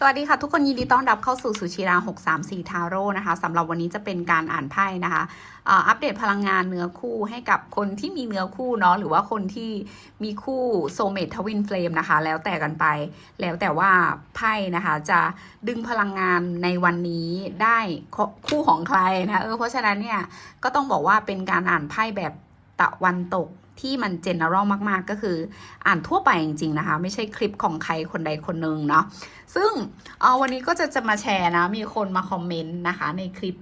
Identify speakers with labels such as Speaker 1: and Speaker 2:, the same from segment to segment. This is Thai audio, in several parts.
Speaker 1: สวัสดีค่ะ ทุกคนยินดีต้อนรับเข้าสู่สุชิรา 634 ทาโร่นะคะสำหรับวันนี้จะเป็นการอ่านไพ่นะคะอัปเดตพลังงานเนื้อคู่ให้กับคนที่มีเนื้อคู่เนาะหรือว่าคนที่มีคู่โซเมททวินเฟลมนะคะ แล้วแต่กันไป แล้วแต่ว่าไพ่นะคะจะดึงพลังงานในวันนี้ได้คู่ของใครนะเออเพราะฉะนั้นเนี่ยก็ต้องบอกว่าเป็นการอ่านไพ่แบบตะวันตก ที่มันเจนเนอรัลมากๆ ก็คืออ่านทั่วไปจริงๆนะคะ ไม่ใช่คลิปของใครคนใดคนหนึ่งเนาะซึ่งเอ่อวันนี้ก็จะจะมาแชร์นะ มีคนมาคอมเมนต์นะคะ ในคลิป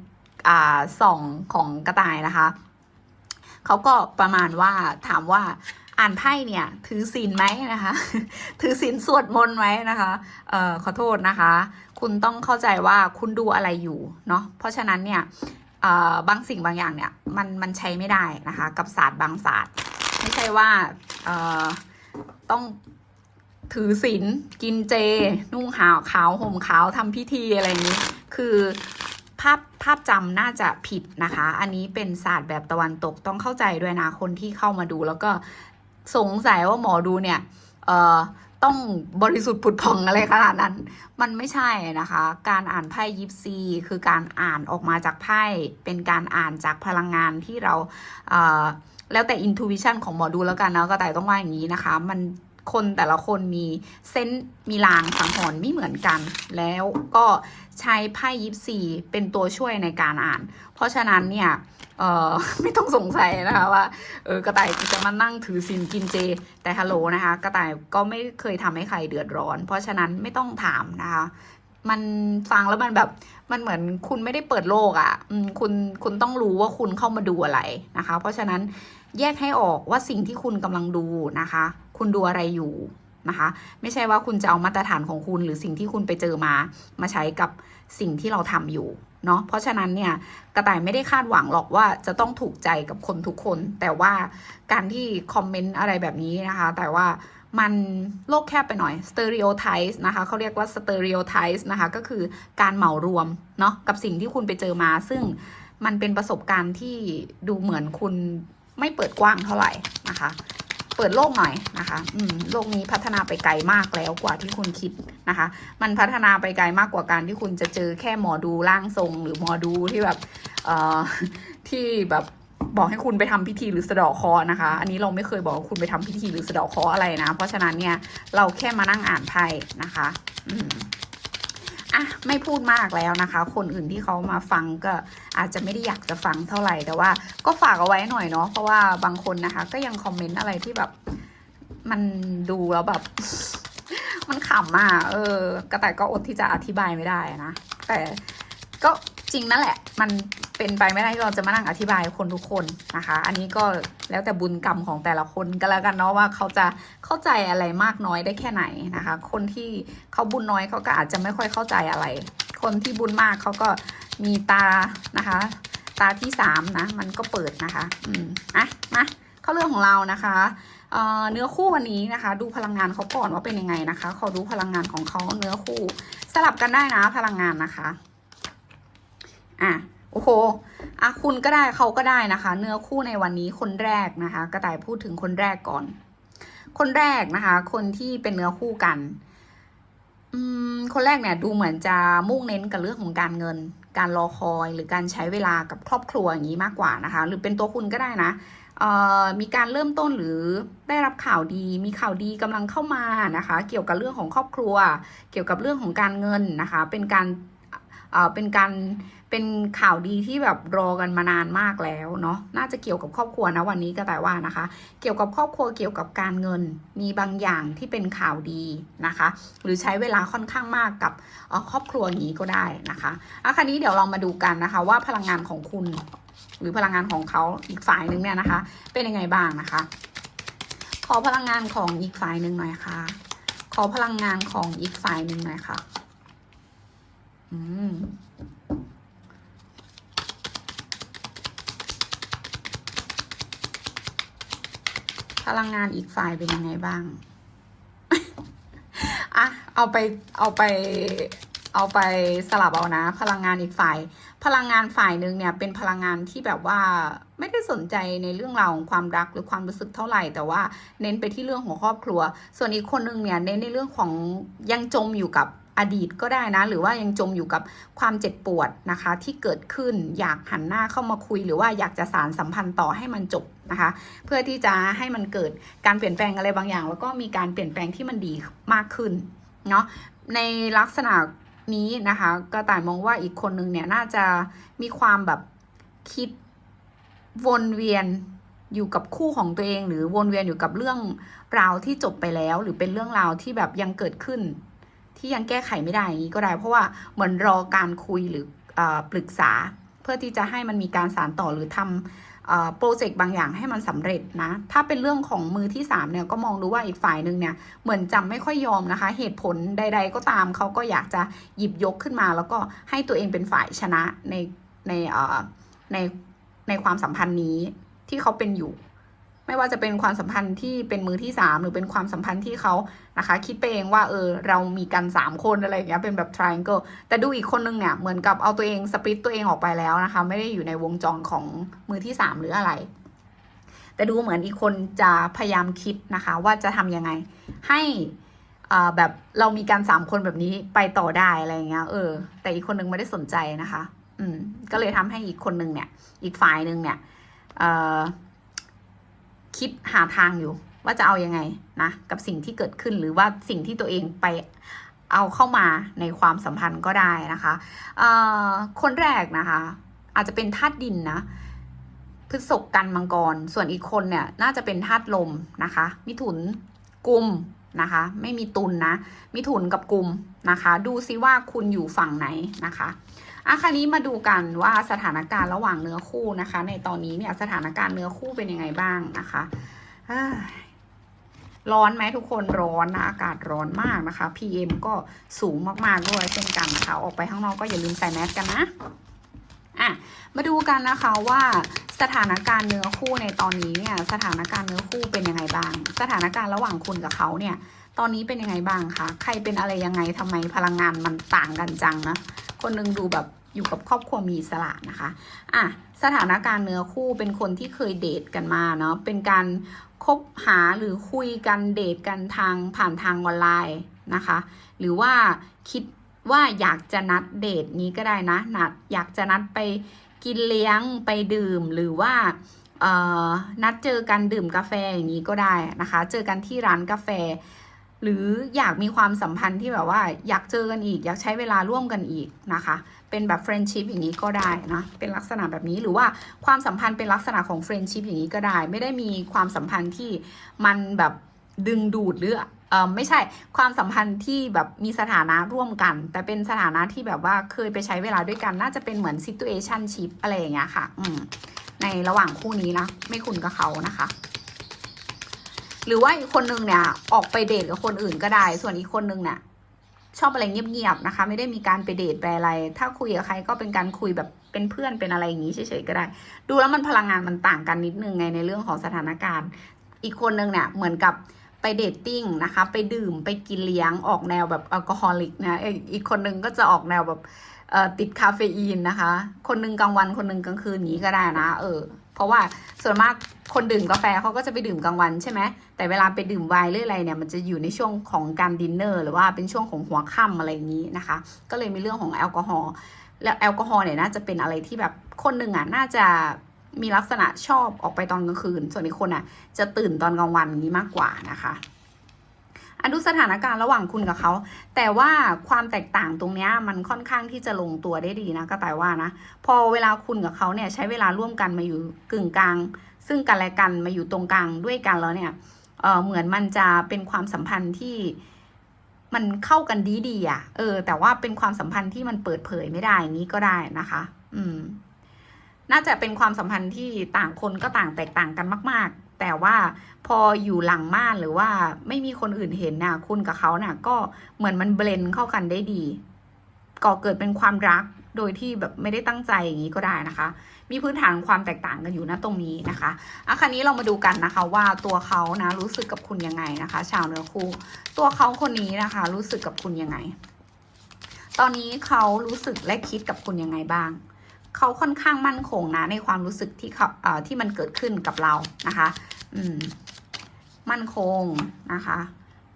Speaker 1: อ่าส่องของกระต่ายนะคะเขาก็ประมาณว่าถามว่าอ่านไพ่เนี่ยถือศีลไหมนะคะ ถือศีลสวดมนต์ไหมนะคะเอ่อขอโทษนะคะ คุณต้องเข้าใจว่าคุณดูอะไรอยู่เนาะเพราะฉะนั้นเนี่ยบางสิ่งบางอย่างเนี่ยมันมันใช้ไม่ได้นะคะ กับศาสตร์บางศาสตร์ ไม่ใช่ว่าต้องถือศีลกินเจ นุ่งขาวขาวห่มขาวทำพิธีอะไรอย่างนี้ คือภาพภาพจำน่าจะผิดนะคะ อันนี้เป็นศาสตร์แบบตะวันตกต้องเข้าใจด้วยนะคนที่เข้ามาดูแล้วก็สงสัยว่าหมอดูเนี่ยต้องบริสุทธิ์ผุดผ่องอะไรขนาดนั้น มันไม่ใช่นะคะ การอ่านไพ่ยิปซีคือการอ่านออกมาจากไพ่เป็นการอ่านจากพลังงานที่เราเแล้วแต่ intuition ของหมอดูแล้วกันนะก็แต่ต้องว่าอย่างนี้นะคะ มันคนแต่ละคนมีเซนมีลางสังหรณ์ไม่เหมือนกัน แล้วก็ใช้ไพ่ยิปซีเป็นตัวช่วยในการอ่าน เพราะฉะนั้นเนี่ยเออไม่ต้องสงสัยนะคะว่าเออกระต่ายจะมานั่งถือศีลกินเจ แต่ฮัลโหลนะคะ กระต่ายก็ไม่เคยทำให้ใครเดือดร้อน เพราะฉะนั้นไม่ต้องถามนะคะ มันฟังแล้วมันแบบมันเหมือนคุณไม่ได้เปิดโลกอะ่ะคุณคุณต้องรู้ว่าคุณเข้ามาดูอะไรนะคะ เพราะฉะนั้นแยกให้ออกว่าสิ่งที่คุณกำลังดูนะคะ คุณดูอะไรอยู่นะคะ ไม่ใช่ว่าคุณจะเอามาตรฐานของคุณหรือสิ่งที่คุณไปเจอมา มาใช้กับสิ่งที่เราทำอยู่เนาะเพราะฉะนั้นเนี่ยกระต่ายไม่ได้คาดหวังหรอกว่าจะต้องถูกใจกับคนทุกคน แต่ว่าการที่คอมเมนต์อะไรแบบนี้นะคะ แต่ว่า มันโลกแคบไปหน่อย stereotype นะคะเขาเรียกว่า stereotype นะคะก็คือการเหมารวมเนาะกับสิ่งที่คุณไปเจอมา ซึ่งมันเป็นประสบการณ์ที่ดูเหมือนคุณไม่เปิดกว้างเท่าไหร่นะคะ เปิดโลกหน่อยนะคะ อืมโลกนี้พัฒนาไปไกลมากแล้วกว่าที่คุณคิดนะคะ มันพัฒนาไปไกลมากกว่าการที่คุณจะเจอแค่หมอดูร่างทรง หรือหมอดูที่แบบ เอ่อ ที่แบบ บอกให้คุณไปทำพิธีหรือสะดาะเคราะห์นะคะ อันนี้เราไม่เคยบอกคุณไปทำพิธีหรือสะดาะเคราะห์อะไรนะ เพราะฉะนั้นเนี่ยเราแค่มานั่งอ่านไพ่นะคะอืมอะไม่พูดมากแล้วนะคะ คนอื่นที่เขามาฟังก็อาจจะไม่ได้อยากจะฟังเท่าไหร่แต่ว่าก็ฝากเอาไว้หน่อยเนาะเพราะว่าบางคนนะคะ ก็ยังคอมเมนต์อะไรที่แบบ มันดูแล้วแบบ มันขำอะเออกระต่ก็อดที่จะอธิบายไม่ได้นะ แต่ก็ ริงนั่นแหละ มันเป็นไปไม่ได้ที่เราจะมานั่งอธิบายคนทุกคนนะคะ อันนี้ก็แล้วแต่บุญกรรมของแต่ละคนก็แล้วกันเนาะว่าเขาจะเข้าใจอะไรมากน้อยได้แค่ไหนนะคะ คนที่เขาบุญน้อยเขาก็อาจจะไม่ค่อยเข้าใจอะไร คนที่บุญมากเขาก็มีตานะคะ ตาที่สามนะมันก็เปิดนะคะ อืมอะมาเข้าเรื่องของเรานะคะเอ่อเนื้อคู่วันนี้นะคะ ดูพลังงานเขาก่อนว่าเป็นยังไงนะคะ ขอดูพลังงานของเขาเนื้อคู่ สลับกันได้นะพลังงานนะคะ อะโอ้โหอะคุณก็ได้เขาก็ได้นะคะ เนื้อคู่ในวันนี้คนแรกนะคะ กระต่ายพูดถึงคนแรกก่อน คนแรกนะคะ คนที่เป็นเนื้อคู่กันอืมคนแรกเนี่ยดูเหมือนจะมุ่งเน้นกับเรื่องของการเงิน การรอคอยหรือการใช้เวลากับครอบครัวอย่างนี้มากกว่านะคะ หรือเป็นตัวคุณก็ได้นะเอ่อมีการเริ่มต้นหรือได้รับข่าวดี มีข่าวดีกำลังเข้ามานะคะ เกี่ยวกับเรื่องของครอบครัว เกี่ยวกับเรื่องของการเงินนะคะ เป็นการ เป็นการเป็นข่าวดีที่แบบรอกันมานานมากแล้วเนาะน่าจะเกี่ยวกับครอบครัวนะวันนี้ก็แต่ว่านะคะ เกี่ยวกับครอบครัวเกี่ยวกับการเงินมีบางอย่างที่เป็นข่าวดีนะคะ หรือใช้เวลาค่อนข้างมากกับครอบครัวอย่างนี้ก็ได้นะคะอะคราวนี้เดี๋ยวเรามาดูกันนะคะว่าพลังงานของคุณ หรือพลังงานของเขาอีกฝ่ายหนึ่งเนี่ยนะคะ เป็นยังไงบ้างนะคะ ขอพลังงานของอีกฝ่ายหนึ่งหน่อยค่ะ ขอพลังงานของอีกฝ่ายหนึ่งหน่อยค่ะ อืมพลังงานอีกฝ่ายเป็นยังไงบ้าง อะ เอาไป เอาไป เอาไปสลับเอานะ พลังงานอีกฝ่าย พลังงานฝ่ายหนึ่งเนี่ย เป็นพลังงานที่แบบว่าไม่ได้สนใจในเรื่องราวของความรักหรือความรู้สึกเท่าไหร่ แต่ว่าเน้นไปที่เรื่องของครอบครัว ส่วนอีกคนหนึ่งเนี่ยเน้นในเรื่องของยังจมอยู่กับ อดีตก็ได้นะ หรือว่ายังจมอยู่กับความเจ็บปวดนะคะ ที่เกิดขึ้นอยากหันหน้าเข้ามาคุย หรือว่าอยากจะสารสัมพันธ์ต่อให้มันจบนะคะ เพื่อที่จะให้มันเกิดการเปลี่ยนแปลงอะไรบางอย่าง แล้วก็มีการเปลี่ยนแปลงที่มันดีมากขึ้นเนาะในลักษณะนี้นะคะก็ต่ายมองว่าอีกคนนึงเนี่ยน่าจะมีความแบบคิดวนเวียนอยู่กับคู่ของตัวเอง หรือวนเวียนอยู่กับเรื่องราวที่จบไปแล้ว หรือเป็นเรื่องราวที่แบบยังเกิดขึ้น ที่ยังแก้ไขไม่ได้อย่างนี้ก็ได้ เพราะว่าเหมือนรอการคุยหรืออปรึกษา เพื่อที่จะให้มันมีการสานต่อหรือทำโปรเจกต์บางอย่างให้มันสำเร็จนะ ถ้าเป็นเรื่องของมือที่3เนี่ยก็มองดูว่าอีกฝ่ายหนึ่งเนี่ยเหมือนจำไม่ค่อยยอมนะคะ เหตุผลใด ๆ ก็ตามเขาก็อยากจะหยิบยกขึ้นมา แล้วก็ให้ตัวเองเป็นฝ่ายชนะในในในในความสัมพันธ์นี้ที่เขาเป็นอยู่ ไม่ว่าจะเป็นความสัมพันธ์ที่เป็นมือที่สามหรือเป็นความสัมพันธ์ที่เขานะคะ คิดไปเองว่าเออเรามีกันสามคนอะไรอย่างเงี้ยเป็นแบบ triangle แต่ดูอีกคนนึงเนี่ยเหมือนกับเอาตัวเองสปิตตัวเองออกไปแล้วนะคะ ไม่ได้อยู่ในวงจรของมือที่สามหรืออะไร แต่ดูเหมือนอีกคนจะพยายามคิดนะคะ ว่าจะทำยังไงให้อ่าแบบเรามีการสามคนแบบนี้ไปต่อได้อะไรอย่างเงี้ยเออ แต่อีกคนนึงไม่ได้สนใจนะคะ อืม ก็เลยทำให้อีกคนนึงเนี่ย อีกฝ่ายหนึ่งเนี่ย เอ่อ คิดหาทางอยู่ ว่าจะเอายังไงนะกับสิ่งที่เกิดขึ้นหรือว่าสิ่งที่ตัวเองไปเอาเข้ามาในความสัมพันธ์ก็ได้นะคะคนแรกนะคะ อาจจะเป็นธาตุดินนะพฤษภกันมังกร ส่วนอีกคนเนี่ยน่าจะเป็นธาตุลมนะคะ มิถุนกุมนะคะ ไม่มีตุลนนะ มิถุนกับกุมนะคะ ดูซิว่าคุณอยู่ฝั่งไหนนะคะ อะคราวนี้มาดูกันว่าสถานการณ์ระหว่างเนื้อคู่นะคะ ในตอนนี้เนี่ยสถานการณ์เนื้อคู่เป็นยังไงบ้างนะคะร้อนไหมทุกคนร้อนนะอากาศร้อนมากนะคะ PM ก็สูงมากๆด้วยเช่นกันนะคะ ออกไปข้างนอกก็อย่าลืมใส่แมสกันนะอะมาดูกันนะคะว่าสถานการณ์เนื้อคู่ในตอนนี้เนี่ยสถานการณ์เนื้อคู่เป็นยังไงบ้าง สถานการณ์ระหว่างคุณกับเขาเนี่ย ตอนนี้เป็นยังไงบ้างคะ ใครเป็นอะไรยังไงทำไมพลังงานมันต่างกันจังนะ คนหนึงดูแบบอยู่กับครอบครัวมีอิสระนะคะ อะ สถานการณ์เนื้อคู่เป็นคนที่เคยเดทกันมาเนาะ เป็นการคบหาหรือคุยกันเดทกันทางผ่านทางออนไลน์นะคะ หรือว่าคิดว่าอยากจะนัดเดทนี้ก็ได้นะนัดอยากจะนัดไปกินเลี้ยงไปดื่มหรือว่านัดเจอกันดื่มกาแฟอย่างนี้ก็ได้นะคะ เจอกันที่ร้านกาแฟ หรืออยากมีความสัมพันธ์ที่แบบว่าอยากเจอกันอีก อยากใช้เวลาร่วมกันอีกนะคะ เป็นแบบเฟรนชิพอย่างนี้ก็ได้นะเป็นลักษณะแบบนี้หรือว่าความสัมพันธ์เป็นลักษณะของเฟรนชิพอย่างนี้ก็ได้ ไม่ได้มีความสัมพันธ์ที่มันแบบดึงดูดหรือเออไม่ใช่ความสัมพันธ์ที่แบบมีสถานะร่วมกัน แต่เป็นสถานะที่แบบว่าเคยไปใช้เวลาด้วยกัน น่าจะเป็นเหมือน situationship อะไรอย่างเงี้ยค่ะ อืมในระหว่างคู่นี้นะไม่คุณกับเขานะคะ หรือว่าอีกคนนึงเนี่ย ออกไปเดทกับคนอื่นก็ได้ ส่วนอีกคนนึงเนี่ยชอบอะไรเงียบๆนะคะ ไม่ได้มีการไปเดทไปอะไร ถ้าคุยกับใครก็เป็นการคุยแบบเป็นเพื่อนเป็นอะไรอย่างนี้เฉยๆก็ได้ ดูแล้วมันพลังงานมันต่างกันนิดนึงไงในเรื่องของสถานการณ์ อีกคนนึงเนี่ยเหมือนกับไปเดทติ้งนะคะ ไปดื่มไปกินเลี้ยงออกแนวแบบแอลกอฮอลิกนะอีกคนนึงก็จะออกแนวแบบติดคาเฟอีนนะคะ คนนึงกลางวันคนนึงกลางคืนนี้ก็ได้นะ เออ เพราะว่าส่วนมากคนดื่มกาแฟเขาก็จะไปดื่มกลางวันใช่ไหมแต่เวลาไปดื่มไวน์หรืออะไรเนี่ยมันจะอยู่ในช่วงของการดินเนอร์หรือว่าเป็นช่วงของหัวค่ำอะไรอย่างนี้นะคะ ก็เลยมีเรื่องของแอลกอฮอล์แล้วแอลกอฮอล์เนี่ยน่าจะเป็นอะไรที่แบบคนหนึ่งอะน่าจะมีลักษณะชอบออกไปตอนกลางคืน ส่วนอีกคนอะจะตื่นตอนกลางวันนี้มากกว่านะคะ อนดูสถานการณ์ระหว่างคุณกับเขา แต่ว่าความแตกต่างตรงนี้มันค่อนข้างที่จะลงตัวได้ดีนะก็แต่ว่านะ พอเวลาคุณกับเขาเนี่ยใช้เวลาร่วมกันมาอยู่กึ่งกลาง ซึ่งกันและกันมาอยู่ตรงกลางด้วยกันแล้วเนี่ยเออเหมือนมันจะเป็นความสัมพันธ์ที่มันเข้ากันดีดีๆอะ เออ แต่ว่าเป็นความสัมพันธ์ที่มันเปิดเผยไม่ได้อย่างนี้ก็ได้นะคะ อืม น่าจะเป็นความสัมพันธ์ที่ต่างคนก็ต่างแตกต่างกันมาก ๆ แต่ว่าพออยู่หลังม่านหรือว่าไม่มีคนอื่นเห็นน่ะคุณกับเขาน่ะ ก็เหมือนมันเบลนเข้ากันได้ดี ก่อเกิดเป็นความรักโดยที่แบบไม่ได้ตั้งใจอย่างนี้ก็ได้นะคะ มีพื้นฐานความแตกต่างกันอยู่นะตรงนี้นะคะอะคราวนี้เรามาดูกันนะคะ ว่าตัวเขานะรู้สึกกับคุณยังไงนะคะ ชาวเนื้อคู่ ตัวเขาคนนี้นะคะ รู้สึกกับคุณยังไง ตอนนี้เขารู้สึกและคิดกับคุณยังไงบ้าง เขาค่อนข้างมั่นคงนะ ในความรู้สึกที่เขาเอ่อที่มันเกิดขึ้นกับเรานะคะ อืม มั่นคงนะคะ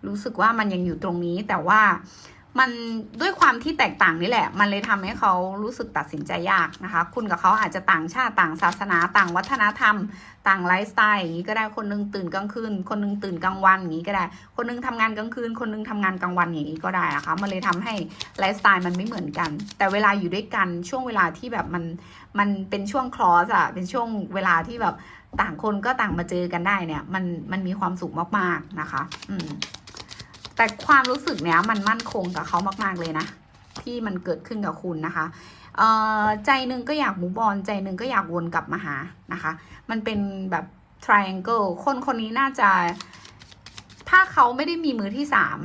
Speaker 1: รู้สึกว่ามันยังอยู่ตรงนี้แต่ว่า มันด้วยความที่แตกต่างนี่แหละ มันเลยทำให้เขารู้สึกตัดสินใจยากนะคะ คุณกับเขาอาจจะต่างชาติต่างศาสนา ต่างวัฒนธรรม ต่างไลฟ์สไตล์อย่างนี้ก็ได้คนหนึงตื่นกลางคืน คนหนึงตื่นกลางวันอย่างนี้ก็ได้ คนหนึงทำงานกลางคืน คนหนึงทำงานกลางวันอย่างนี้ก็ได้นะคะ มันเลยทำให้ไลฟ์สไตล์มันไม่เหมือนกัน แต่เวลาอยู่ด้วยกันช่วงเวลาที่แบบมันมันเป็นช่วงคลอสอะเป็นช่วงเวลาที่แบบต่างคนก็ต่างมาเจอกันได้เนี่ย มันมันมีความสุขมากๆนะคะ อืม แต่ความรู้สึกเนี้ยมันมั่นคงกับเขามาก ๆ เลยนะ ที่มันเกิดขึ้นกับคุณนะคะเอ่อใจหนึ่งก็อยากมูบอลใจหนึ่งก็อยากวนกลับมาหานะคะ มันเป็นแบบ triangle คนคนนี้น่าจะ ถ้าเขาไม่ได้มีมือที่สาม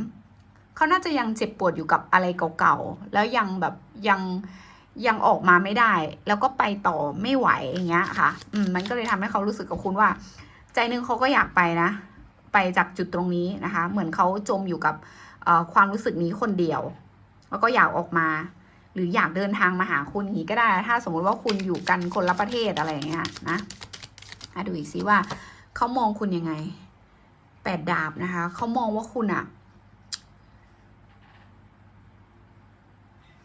Speaker 1: เขาน่าจะยังเจ็บปวดอยู่กับอะไรเก่าๆ แล้วยังแบบยังยังออกมาไม่ได้ แล้วก็ไปต่อไม่ไหวอย่างเงี้ยค่ะ อืมมันก็เลยทำให้เขารู้สึกกับคุณว่า ใจหนึงเขาก็อยากไปนะ ไปจากจุดตรงนี้นะคะ เหมือนเขาจมอยู่กับความรู้สึกนี้คนเดียว แล้วก็อยากออกมา หรืออยากเดินทางมาหาคุณนี้ก็ได้ ถ้าสมมุติว่าคุณอยู่กันคนละประเทศอะไรอย่างเงี้ยนะอะดูอีกซิว่าเขามองคุณยังไงแปดดาบนะคะเขามองว่าคุณอะ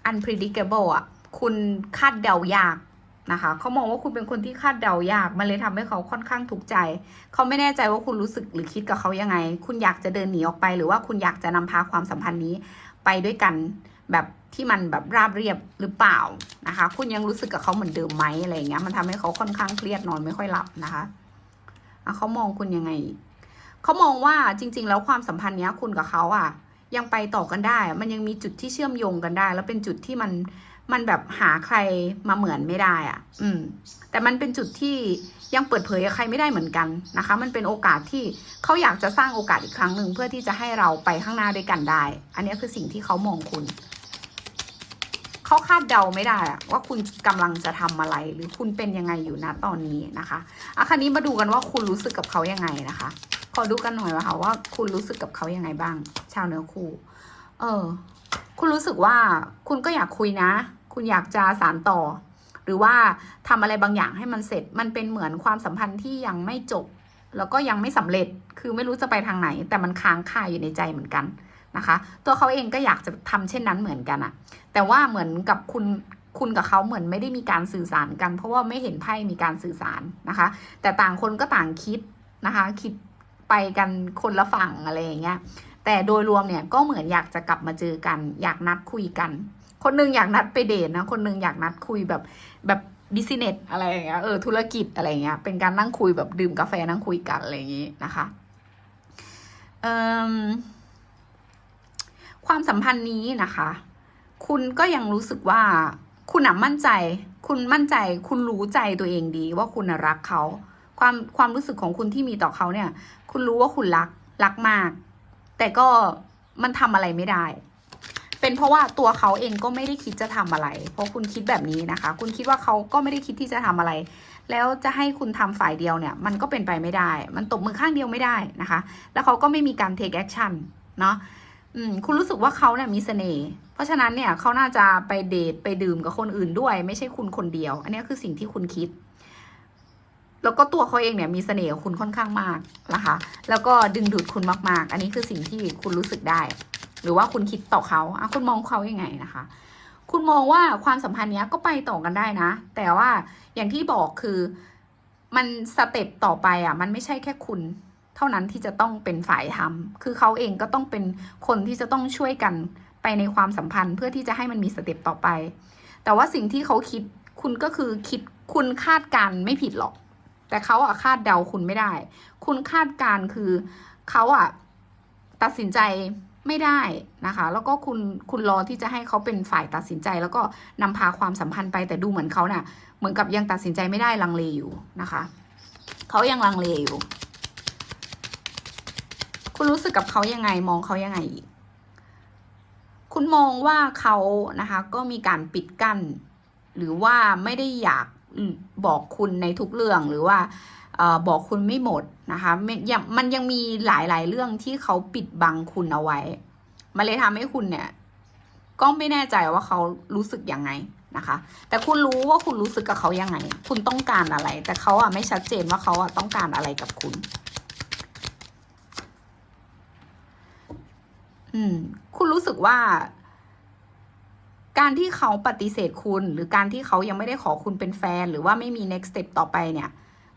Speaker 1: unpredictable อะคุณคาดเดายาก นะคะเขามองว่าคุณเป็นคนที่คาดเดายาก มันเลยทำให้เขาค่อนข้างทุกข์ใจ เขาไม่แน่ใจว่าคุณรู้สึกหรือคิดกับเขายังไง คุณอยากจะเดินหนีออกไป หรือว่าคุณอยากจะนำพาความสัมพันธ์นี้ไปด้วยกันแบบที่มันแบบราบเรียบหรือเปล่านะคะ คุณยังรู้สึกกับเขาเหมือนเดิมไหมอะไรเงี้ย มันทำให้เขาค่อนข้างเครียดนอนไม่ค่อยหลับนะคะเขามองคุณยังไง เขามองว่าจริง ๆ แล้วความสัมพันธ์เนี้ยคุณกับเขาอะ ยังไปต่อกันได้ มันยังมีจุดที่เชื่อมโยงกันได้ แล้วเป็นจุดที่มัน มันแบบหาใครมาเหมือนไม่ได้อะ อืม แต่มันเป็นจุดที่ยังเปิดเผยกับใครไม่ได้เหมือนกันนะคะ มันเป็นโอกาสที่เขาอยากจะสร้างโอกาสอีกครั้งหนึ่งเพื่อที่จะให้เราไปข้างหน้าด้วยกันได้ อันนี้คือสิ่งที่เขามองคุณ เขาคาดเดาไม่ได้อะว่าคุณกำลังจะทำอะไร หรือคุณเป็นยังไงอยู่นะตอนนี้นะคะอะคราวนี้มาดูกันว่าคุณรู้สึกกับเขายังไงนะคะ ขอดูกันหน่อยว่าค่ะว่าคุณรู้สึกกับเขายังไงบ้าง ชาวเนื้อคู่ เออ คุณรู้สึกว่าคุณก็อยากคุยนะ คุณอยากจะสานต่อ หรือว่าทำอะไรบางอย่างให้มันเสร็จ มันเป็นเหมือนความสัมพันธ์ที่ยังไม่จบ แล้วก็ยังไม่สำเร็จ คือไม่รู้จะไปทางไหน แต่มันค้างคาอยู่ในใจเหมือนกันนะคะ ตัวเขาเองก็อยากจะทำเช่นนั้นเหมือนกันอะแต่ว่าเหมือนกับคุณคุณกับเขาเหมือนไม่ได้มีการสื่อสารกัน เพราะว่าไม่เห็นไพ่มีการสื่อสารนะคะ แต่ต่างคนก็ต่างคิดนะคะ คิดไปกันคนละฝั่งอะไรอย่างเงี้ยแต่โดยรวมเนี่ยก็เหมือนอยากจะกลับมาเจอกัน อยากนัดคุยกัน คนหนึงอยากนัดไปเดทนะ คนหนึงอยากนัดคุยแบบแบบบิสเนสอะไรอย่างเงี้ยเออธุรกิจอะไรอย่างเงี้ยเป็นการนั่งคุยแบบดื่มกาแฟนั่งคุยกันอะไรอย่างงี้นะคะเอ่มความสัมพันธ์นี้นะคะ คุณก็ยังรู้สึกว่าคุณอะมั่นใจ คุณมั่นใจ คุณรู้ใจตัวเองดีว่าคุณรักเขาความความรู้สึกของคุณที่มีต่อเขาเนี่ย คุณรู้ว่าคุณรักรักมาก แต่ก็มันทำอะไรไม่ได้ เป็นเพราะว่าตัวเขาเองก็ไม่ได้คิดจะทำอะไร เพราะคุณคิดแบบนี้นะคะ คุณคิดว่าเขาก็ไม่ได้คิดที่จะทำอะไร แล้วจะให้คุณทำฝ่ายเดียวเนี่ย มันก็เป็นไปไม่ได้ มันตบมือข้างเดียวไม่ได้นะคะ แล้วเขาก็ไม่มีการ take action เนาะอืมคุณรู้สึกว่าเขาเนี่ยมีเสน่ห์ เพราะฉะนั้นเนี่ยเขาน่าจะไปเดทไปดื่มกับคนอื่นด้วย ไม่ใช่คุณคนเดียว อันนี้คือสิ่งที่คุณคิด แล้วก็ตัวเขาเองเนี่ยมีเสน่ห์คุณค่อนข้างมากนะคะ แล้วก็ดึงดูดคุณมากๆ อันนี้คือสิ่งที่คุณรู้สึกได้ หรือว่าคุณคิดต่อเขาอะคุณมองเขายังไงนะคะ คุณมองว่าความสัมพันธ์เนี้ยก็ไปต่อกันได้นะ แต่ว่าอย่างที่บอกคือมันสเต็ปต่อไปอะ มันไม่ใช่แค่คุณเท่านั้นที่จะต้องเป็นฝ่ายทำคือเขาเองก็ต้องเป็นคนที่จะต้องช่วยกันไปในความสัมพันธ์ เพื่อที่จะให้มันมีสเต็ปต่อไป แต่ว่าสิ่งที่เขาคิดคุณก็คือคิดคุณคาดการณ์ไม่ผิดหรอก แต่เขาอะคาดเดาคุณไม่ได้ คุณคาดการณ์คือเขาอะตัดสินใจ ไม่ได้นะคะ แล้วก็คุณคุณรอที่จะให้เขาเป็นฝ่ายตัดสินใจ แล้วก็นำพาความสัมพันธ์ไปแต่ดูเหมือนเขาเนะ่ะ เหมือนกับยังตัดสินใจไม่ได้ลังเลอยู่นะคะเขายังลังเลอยู่ คุณรู้สึกกับเขายังไงมองเขายังไงอีกคุณมองว่าเขานะคะ ก็มีการปิดกั้น หรือว่าไม่ได้อยากบอกคุณในทุกเรื่องหรือว่า บอกคุณไม่หมดนะคะไม่ยังมันยังมีหลายๆ เรื่องที่เขาปิดบังคุณเอาไว้ มันเลยทำให้คุณเนี่ย ก็ไม่แน่ใจว่าเขารู้สึกยังไงนะคะ แต่คุณรู้ว่าคุณรู้สึกกับเขายังไง คุณต้องการอะไร แต่เขาอะไม่ชัดเจนว่าเขาอะต้องการอะไรกับคุณ อืม คุณรู้สึกว่า การที่เขาปฏิเสธคุณ หรือการที่เขายังไม่ได้ขอคุณเป็นแฟน หรือว่าไม่มี next step ต่อไปเนี่ย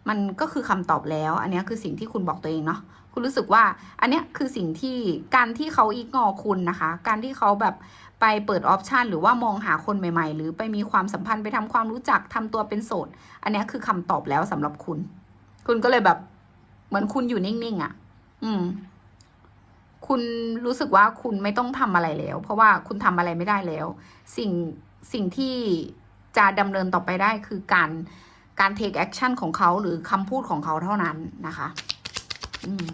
Speaker 1: มันก็คือคำตอบแล้ว อันนี้คือสิ่งที่คุณบอกตัวเองเนาะคุณรู้สึกว่า อันนี้คือสิ่งที่การที่เขาอีกงอคุณนะคะ การที่เขาแบบไปเปิดออปชันหรือว่ามองหาคนใหม่ ๆ หรือไปมีความสัมพันธ์ไปทำความรู้จักทำตัวเป็นโสด อันนี้คือคำตอบแล้วสำหรับคุณ คุณก็เลยแบบ เหมือนคุณอยู่นิ่งๆอะ่ะ อืม คุณรู้สึกว่าคุณไม่ต้องทำอะไรแล้ว เพราะว่าคุณทำอะไรไม่ได้แล้ว สิ่งสิ่งที่จะดำเนินต่อไปได้คือการ การ take action ของเขาหรือคำพูดของเขาเท่านั้นนะคะ อืม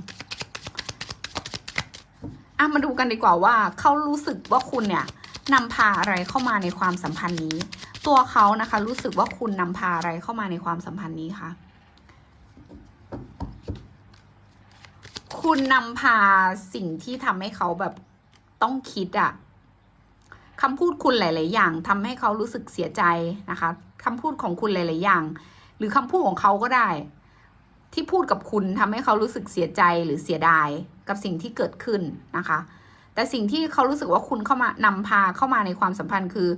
Speaker 1: อะมาดูกันดีกว่าว่าเขารู้สึกว่าคุณเนี่ยนำพาอะไรเข้ามาในความสัมพันธ์นี้ ตัวเขานะคะ รู้สึกว่าคุณนำพาอะไรเข้ามาในความสัมพันธ์นี้คะคุณนำพาสิ่งที่ทำให้เขาแบบต้องคิดอะ คำพูดคุณหลาย ๆ อย่างทำให้เขารู้สึกเสียใจนะคะคำพูดของคุณหลาย ๆ อย่าง หรือคำพูดของเขาก็ได้ ที่พูดกับคุณทำให้เขารู้สึกเสียใจหรือเสียดายกับสิ่งที่เกิดขึ้นนะคะ แต่สิ่งที่เขารู้สึกว่าคุณเข้ามานำพาเข้ามาในความสัมพันธ์คือ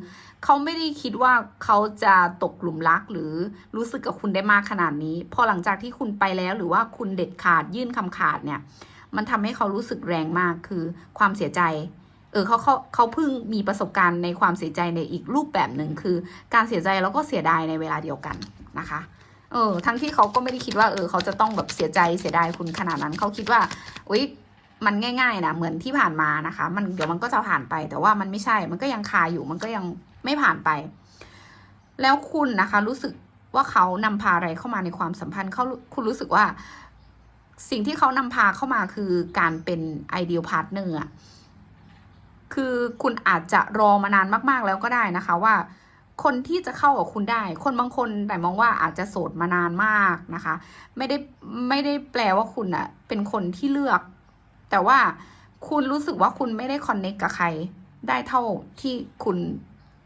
Speaker 1: เขาไม่ได้คิดว่าเขาจะตกหลุมรักหรือรู้สึกกับคุณได้มากขนาดนี้ พอหลังจากที่คุณไปแล้วหรือว่าคุณเด็ดขาดยื่นคำขาดเนี่ย มันทำให้เขารู้สึกแรงมากคือความเสียใจ เออเขาเขาเขาเพิ่งมีประสบการณ์ในความเสียใจในอีกรูปแบบหนึ่งคือ การเสียใจแล้วก็เสียดายในเวลาเดียวกันนะคะ เออ ทั้งที่เขาก็ไม่ได้คิดว่า เออ เขาจะต้องแบบเสียใจเสียดายคุณขนาดนั้นเขาคิดว่าอุ้ยมันง่ายๆนะเหมือนที่ผ่านมานะคะ มันเดี๋ยวมันก็จะผ่านไป แต่ว่ามันไม่ใช่ มันก็ยังคาอยู่ มันก็ยังไม่ผ่านไป แล้วคุณนะคะ รู้สึกว่าเขานำพาอะไรเข้ามาในความสัมพันธ์เขาคุณรู้สึกว่า สิ่งที่เขานำพาเข้ามาคือการเป็นไอเดียพาร์ทเนอร์อะ คือคุณอาจจะรอมานานมากๆแล้วก็ได้นะคะว่า คนที่จะเข้ากับคุณได้ คนบางคนแต่มองว่าอาจจะโสดมานานมากนะคะ ไม่ได้ไม่ได้แปลว่าคุณอะเป็นคนที่เลือก แต่ว่าคุณรู้สึกว่าคุณไม่ได้คอนเน c t กับใคร ได้เท่าที่คุณ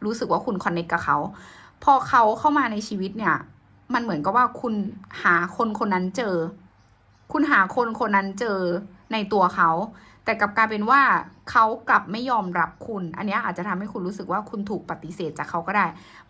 Speaker 1: รู้สึกว่าคุณคอนเน c t กับเขา พอเขาเข้ามาในชีวิตเนี่ย มันเหมือนกับว่าคุณหาคนคนนั้นเจอ คุณหาคนคนนั้นเจอในตัวเขา แต่กลับกลายเป็นว่าเขากลับไม่ยอมรับคุณ อันนี้อาจจะทำให้คุณรู้สึกว่าคุณถูกปฏิเสธจากเขาก็ได้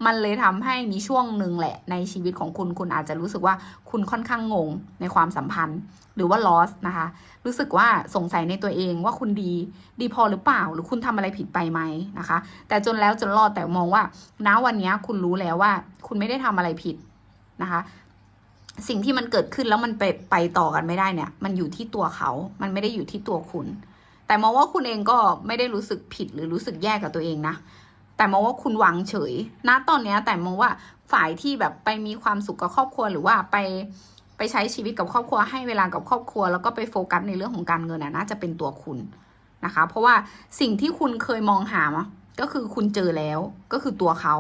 Speaker 1: มันเลยทำให้มีช่วงหนึ่งแหละ ในชีวิตของคุณคุณอาจจะรู้สึกว่าคุณค่อนข้างงงในความสัมพันธ์ หรือว่า loss นะคะ รู้สึกว่าสงสัยในตัวเองว่าคุณดีดีพอหรือเปล่า หรือคุณทำอะไรผิดไปไหมนะคะ แต่จนแล้วจนรอดแต่มองว่าณวันนี้คุณรู้แล้วว่า คุณไม่ได้ทำอะไรผิดนะคะ สิ่งที่มันเกิดขึ้นแล้วมันไปไปต่อกันไม่ได้เนี่ย มันอยู่ที่ตัวเขา มันไม่ได้อยู่ที่ตัวคุณ แต่มองว่าคุณเองก็ไม่ได้รู้สึกผิดหรือรู้สึกแย่กับตัวเองนะ แต่มองว่าคุณหวังเฉยณตอนเนี้ยแต่มองว่าฝ่ายที่แบบไปมีความสุขกับครอบครัวหรือว่าไปไปใช้ชีวิตกับครอบครัวให้เวลากับครอบครัว แล้วก็ไปโฟกัสในเรื่องของการเงินน่ะน่าจะเป็นตัวคุณนะคะ เพราะว่าสิ่งที่คุณเคยมองหามาก็คือคุณเจอแล้วก็คือตัวเขา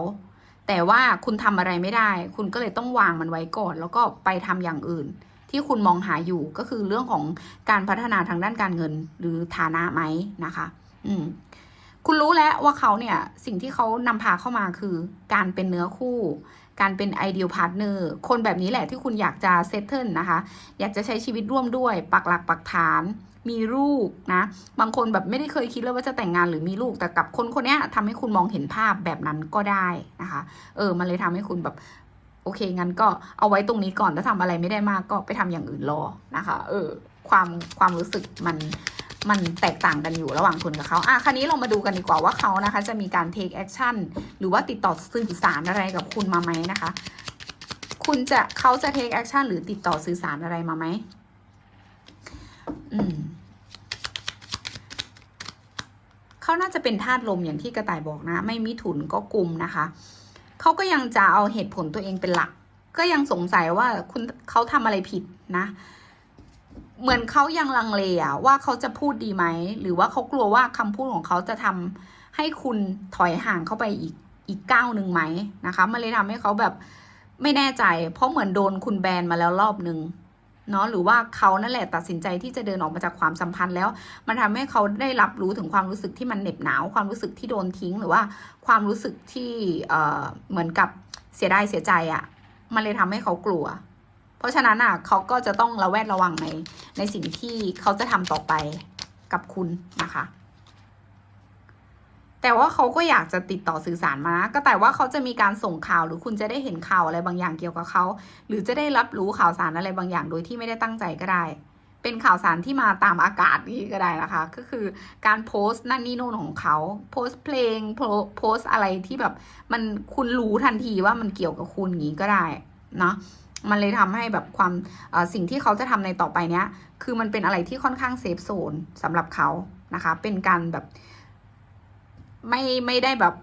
Speaker 1: แต่ว่าคุณทำอะไรไม่ได้ คุณก็เลยต้องวางมันไว้ก่อน แล้วก็ไปทำอย่างอื่น ที่คุณมองหาอยู่ก็คือเรื่องของการพัฒนาทางด้านการเงินหรือฐานะไหมนะคะ อืมคุณรู้แล้วว่าเขาเนี่ยสิ่งที่เขานำพาเข้ามาคือ การเป็นเนื้อคู่ การเป็นไอเดียพาร์ทเนอร์คนแบบนี้แหละที่คุณอยากจะเซตเทิลนะคะ อยากจะใช้ชีวิตร่วมด้วย ปักหลักปักฐาน มีลูกนะ บางคนแบบไม่ได้เคยคิดเลยว่าจะแต่งงานหรือมีลูกแต่กับคนคนนี้ทำให้คุณมองเห็นภาพแบบนั้นก็ได้นะคะ เออ มันเลยทำให้คุณแบบโอเค งั้นก็เอาไว้ตรงนี้ก่อน ถ้าทำอะไรไม่ได้มากก็ไปทำอย่างอื่นรอนะคะ เออ ความความรู้สึกมันมันแตกต่างกันอยู่ระหว่างคุณกับเขาอะคราวนี้เรามาดูกันดีกว่าว่าเขานะคะ จะมีการ take action หรือว่าติดต่อสื่อสารอะไรกับคุณมาไหมนะคะ คุณจะเขาจะ take action หรือติดต่อสื่อสารอะไรมาไหมอืม เขาน่าจะเป็นธาตุลมอย่างที่กระต่ายบอกนะ ไม่มิถุนก็กุมนะคะ เขาก็ยังจะเอาเหตุผลตัวเองเป็นหลัก ก็ยังสงสัยว่าคุณเขาทำอะไรผิดนะ เหมือนเขายังลังเลอะว่าเขาจะพูดดีไหม หรือว่าเขากลัวว่าคำพูดของเขาจะทำให้คุณถอยห่างเข้าไปอีกอีกก้าวหนึ่งไหมนะคะ มันเลยทำให้เขาแบบไม่แน่ใจ เพราะเหมือนโดนคุณแบนมาแล้วรอบหนึ่ง เนาะหรือว่าเขานั่นแหละตัดสินใจที่จะเดินออกมาจากความสัมพันธ์แล้ว มันทำให้เขาได้รับรู้ถึงความรู้สึกที่มันเหน็บหนาว ความรู้สึกที่โดนทิ้ง หรือว่าความรู้สึกที่เอ่อเหมือนกับเสียดายเสียใจอะ่ะ มันเลยทำให้เขากลัว เพราะฉะนั้นอะเขาก็จะต้องระแวดระวังในในสิ่งที่เขาจะทำต่อไปกับคุณนะคะ แต่ว่าเขาก็อยากจะติดต่อสื่อสารมานะก็แต่ว่าเขาจะมีการส่งข่าวหรือคุณจะได้เห็นข่าวอะไรบางอย่างเกี่ยวกับเขา หรือจะได้รับรู้ข่าวสารอะไรบางอย่างโดยที่ไม่ได้ตั้งใจก็ได้ เป็นข่าวสารที่มาตามอากาศนี่ก็ได้นะคะ ก็คือการโพสต์นั่นนี่โน่นของเขาโพสต์เพลงโพสต์อะไรที่แบบมันคุณรู้ทันทีว่ามันเกี่ยวกับคุณอย่างนี้ก็ได้เนาะมันเลยทำให้แบบความสิ่งที่เขาจะทำในต่อไปเนี้ย คือมันเป็นอะไรที่ค่อนข้างเซฟโซนสำหรับเขานะคะ เป็นการแบบ ไม่ไม่ได้แบบ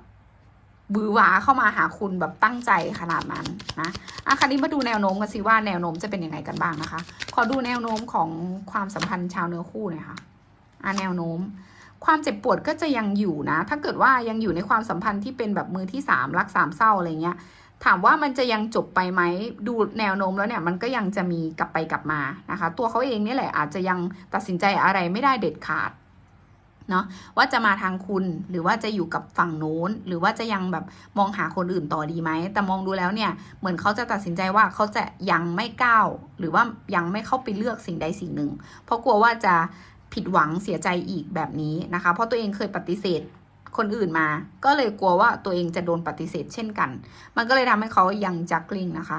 Speaker 1: บือหวาเข้ามาหาคุณแบบตั้งใจขนาดนั้นนะอะคราวนี้มาดูแนวโน้มกันสิว่าแนวโน้มจะเป็นยังไงกันบ้างนะคะ ขอดูแนวโน้มของความสัมพันธ์ชาวเนื้อคู่หน่อยค่ะอะแนวโน้ม ความเจ็บปวดก็จะยังอยู่นะ ถ้าเกิดว่ายังอยู่ในความสัมพันธ์ที่เป็นแบบมือที่สามรักสามเศร้าอะไรเงี้ย ถามว่ามันจะยังจบไปไหมดูแนวโน้มแล้วเนี่ยมันก็ยังจะมีกลับไปกลับมานะคะ ตัวเขาเองนี่แหละอาจจะยังตัดสินใจอะไรไม่ได้เด็ดขาด เนาะว่าจะมาทางคุณหรือว่าจะอยู่กับฝั่งโน้น หรือว่าจะยังแบบมองหาคนอื่นต่อดีไหม แต่มองดูแล้วเนี่ย เหมือนเขาจะตัดสินใจว่าเขาจะยังไม่ก้าวหรือว่ายังไม่เข้าไปเลือกสิ่งใดสิ่งหนึ่ง เพราะกลัวว่าจะผิดหวังเสียใจอีกแบบนี้นะคะ เพราะตัวเองเคยปฏิเสธคนอื่นมา ก็เลยกลัวว่าตัวเองจะโดนปฏิเสธเช่นกัน มันก็เลยทำให้เขายังจักลิงนะคะ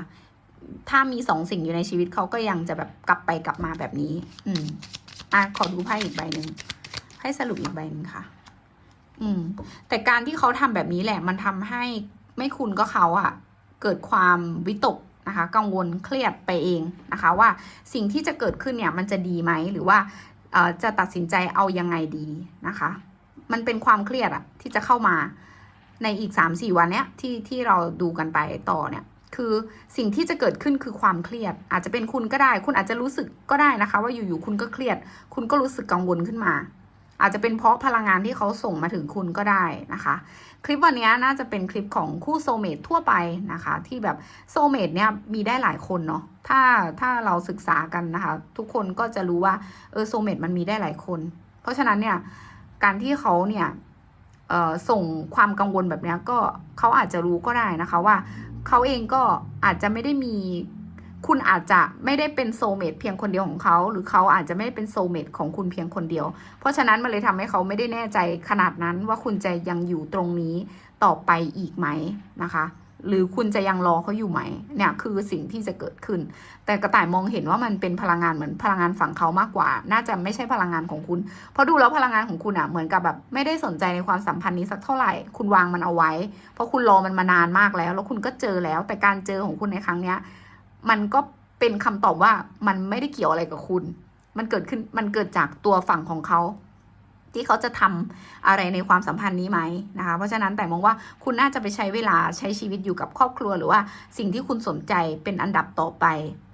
Speaker 1: ถ้ามีสองสิ่งอยู่ในชีวิตเขาก็ยังจะแบบกลับไปกลับมาแบบนี้ อืมอะขอดูไพ่อีกใบหนึ่ง ให้สรุปอีกใบหนึ่งค่ะ อืม แต่การที่เขาทำแบบนี้แหละ มันทำให้ไม่คุณก็เขาอะเกิดความวิตกนะคะ กังวลเครียดไปเองนะคะ ว่าสิ่งที่จะเกิดขึ้นเนี่ย มันจะดีไหมหรือว่าเอ่อจะตัดสินใจเอายังไงดีนะคะ มันเป็นความเครียดอะที่จะเข้ามาในอีกสามสี่วันเนี้ยที่ที่เราดูกันไปต่อเนี่ยคือสิ่งที่จะเกิดขึ้นคือความเครียด อาจจะเป็นคุณก็ได้ คุณอาจจะรู้สึกก็ได้นะคะ ว่าอยู่ๆคุณก็เครียด คุณก็รู้สึกกังวลขึ้นมา อาจจะเป็นเพราะพลังงานที่เขาส่งมาถึงคุณก็ได้นะคะ คลิปวันนี้น่าจะเป็นคลิปของคู่โซเมตทั่วไปนะคะ ที่แบบโซเมตเนี่ยมีได้หลายคนเนาะถ้าถ้าเราศึกษากันนะคะ ทุกคนก็จะรู้ว่าเออโซเมตมันมีได้หลายคน เพราะฉะนั้นเนี่ยการที่เขาเนี่ยส่งความกังวลแบบนี้ก็เขาอาจจะรู้ก็ได้นะคะว่าเขาเองก็อาจจะไม่ได้มี คุณอาจจะไม่ได้เป็นโซเมตเพียงคนเดียวของเขา หรือเขาอาจจะไม่ได้เป็นโซเมตของคุณเพียงคนเดียว เพราะฉะนั้นมันเลยทำให้เขาไม่ได้แน่ใจขนาดนั้นว่าคุณจะยังอยู่ตรงนี้ต่อไปอีกไหมนะคะ หรือคุณจะยังรอเขาอยู่ไหมเนี่ยคือสิ่งที่จะเกิดขึ้น แต่กระต่ายมองเห็นว่ามันเป็นพลังงานเหมือนพลังงานฝั่งเขามากกว่า น่าจะไม่ใช่พลังงานของคุณ เพราะดูแล้วพลังงานของคุณอะเหมือนกับแบบไม่ได้สนใจในความสัมพันธ์นี้สักเท่าไหร่ คุณวางมันเอาไว้ เพราะคุณรอมันมานานมากแล้ว แล้วคุณก็เจอแล้ว แต่การเจอของคุณในครั้งเนี้ย มันก็เป็นคำตอบว่ามันไม่ได้เกี่ยวอะไรกับคุณ มันเกิดขึ้นมันเกิดจากตัวฝั่งของเขา ที่เขาจะทำอะไรในความสัมพันธ์นี้ไหมนะคะ เพราะฉะนั้นแต่มองว่าคุณน่าจะไปใช้เวลาใช้ชีวิตอยู่กับครอบครัวหรือว่าสิ่งที่คุณสนใจเป็นอันดับต่อไป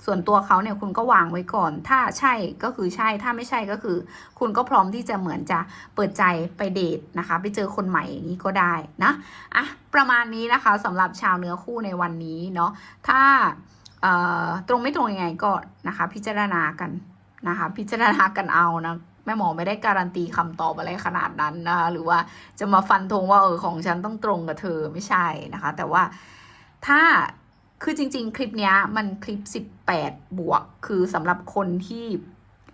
Speaker 1: ส่วนตัวเขาเนี่ยคุณก็วางไว้ก่อน ถ้าใช่ก็คือใช่ ถ้าไม่ใช่ก็คือ คุณก็พร้อมที่จะเหมือนจะเปิดใจไปเดทนะคะ ไปเจอคนใหม่อย่างนี้ก็ได้นะ อะประมาณนี้นะคะสำหรับชาวเนื้อคู่ในวันนี้เนาะ ถ้า ตรงไม่ตรงยังไงก็นะคะ พิจารณากันนะคะ พิจารณากันเอานะแม่หมอไม่ได้การันตีคำตอบอะไรขนาดนั้นนะคะหรือว่าจะมาฟันธงว่าเออของฉันต้องตรงกับเธอไม่ใช่นะคะ แต่ว่าถ้าคือจริง ๆ คลิปนี้มันคลิป 18 บวก คือสำหรับคนที่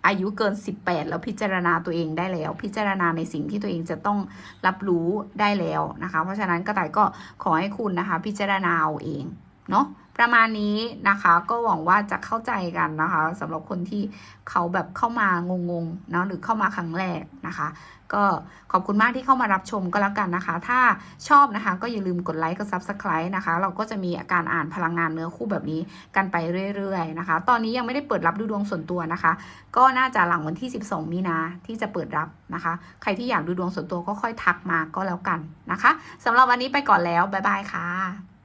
Speaker 1: อายุเกิน 18 แล้วพิจารณาตัวเองได้แล้ว พิจารณาในสิ่งที่ตัวเองจะต้องรับรู้ได้แล้วนะคะ เพราะฉะนั้นกระต่ายก็ขอให้คุณนะคะ พิจารณาเอาเองเนาะ ประมาณนี้นะคะก็หวังว่าจะเข้าใจกันนะคะสำหรับคนที่เขาแบบเข้ามางงๆเนาะหรือเข้ามาครั้งแรกนะคะ ก็ขอบคุณมากที่เข้ามารับชมก็แล้วกันนะคะ ถ้าชอบนะคะก็อย่าลืมกดไลค์กด Subscribe นะคะ เราก็จะมีการอ่านพลังงานเนื้อคู่แบบนี้กันไปเรื่อยๆนะคะ ตอนนี้ยังไม่ได้เปิดรับดูดวงส่วนตัวนะคะ ก็น่าจะหลังวันที่ 12 มีนาที่จะเปิดรับนะคะ ใครที่อยากดูดวงส่วนตัวก็ค่อยทักมาก็แล้วกันนะคะสำหรับวันนี้ไปก่อนแล้วบ๊ายบายค่ะ